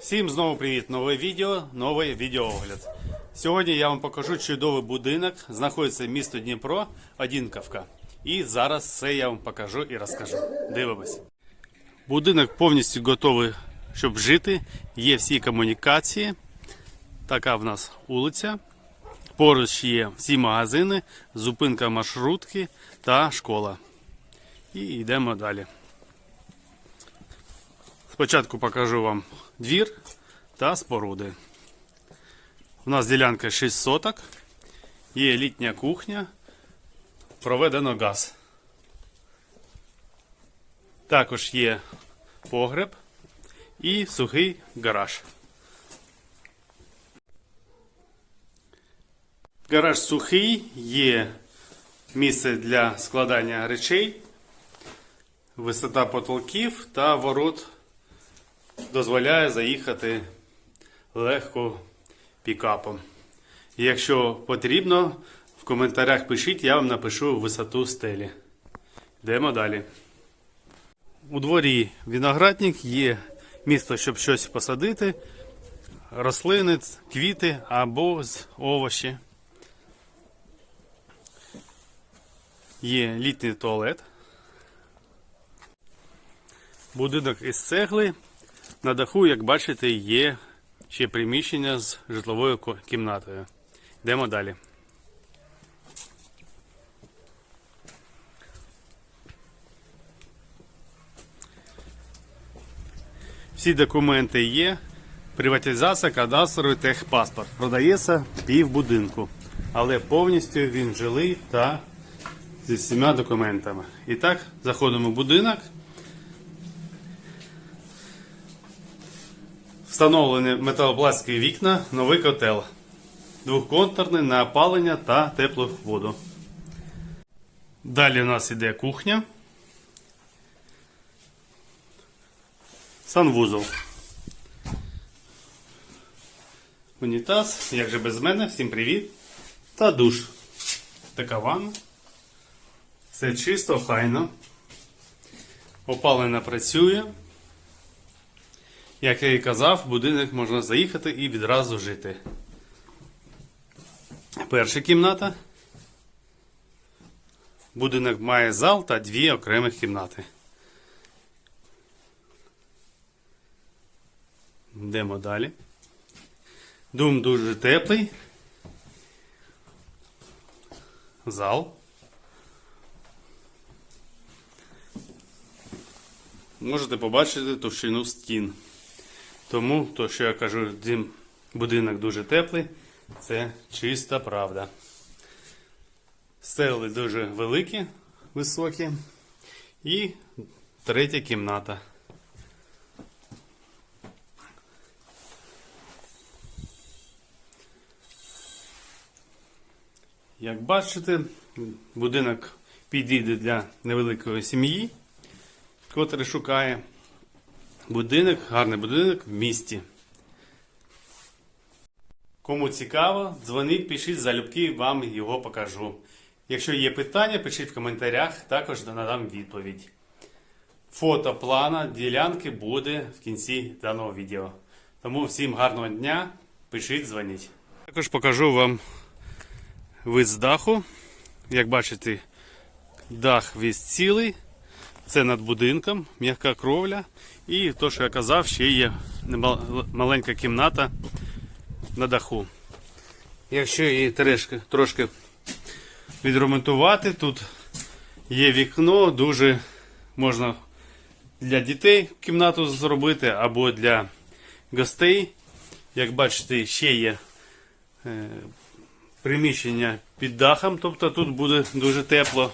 Всім знову привіт! Нове відео, новий відеоогляд. Сьогодні я вам покажу чудовий будинок. Знаходиться місто Дніпро, Одінковка. І зараз все я вам покажу і розкажу. Дивимось. Будинок повністю готовий, щоб жити. Є всі комунікації. Така в нас вулиця. Поруч є всі магазини, зупинка маршрутки та школа. І йдемо далі. Спочатку покажу вам двір та споруди. У нас ділянка 6 соток, є літня кухня, проведено газ. Також є погреб і сухий гараж. Гараж сухий, є місце для складання речей, висота потолків та ворот дозволяє заїхати легко пікапом. Якщо потрібно, в коментарях пишіть, я вам напишу висоту стелі. Йдемо далі. У дворі виноградник є місто, щоб щось посадити, рослини, квіти або з овочі. Є літній туалет. Будинок із цегли. На даху, як бачите, є ще приміщення з житловою кімнатою. Йдемо далі. Всі документи є. Приватизація, кадастровий техпаспорт. Продається пів будинку. Але повністю він жилий та зі всіма документами. І так, заходимо в будинок. Встановлені металопластикові вікна, новий котел. Двохконтурний на опалення та теплу воду. Далі у нас іде кухня. Санвузол. Унітаз, як же без мене, всім привіт. Та душ. Така ванна. Все чисто, хайно. Опалення працює. Як я і казав, в будинок можна заїхати і відразу жити. Перша кімната. Будинок має зал та дві окремих кімнати. Йдемо далі. Дум дуже теплий. Зал. Можете побачити товщину стін. Тому, то, що я кажу, дім, будинок дуже теплий, це чиста правда. Стели дуже великі, високі. І третя кімната. Як бачите, будинок підійде для невеликої сім'ї, котрий шукає будинок, гарний будинок в місті. Кому цікаво, дзвоніть, пишіть залюбки, вам його покажу. Якщо є питання, пишіть в коментарях, також надам відповідь. Фото плана ділянки буде в кінці даного відео. Тому всім гарного дня, пишіть, дзвоніть. Також покажу вам вид з даху. Як бачите, дах весь цілий. Це над будинком, м'яка кровля. І то, що я казав, ще є маленька кімната на даху. Якщо її трошки, трошки відремонтувати, тут є вікно, дуже можна для дітей кімнату зробити або для гостей. Як бачите, ще є е, приміщення під дахом, тобто тут буде дуже тепло.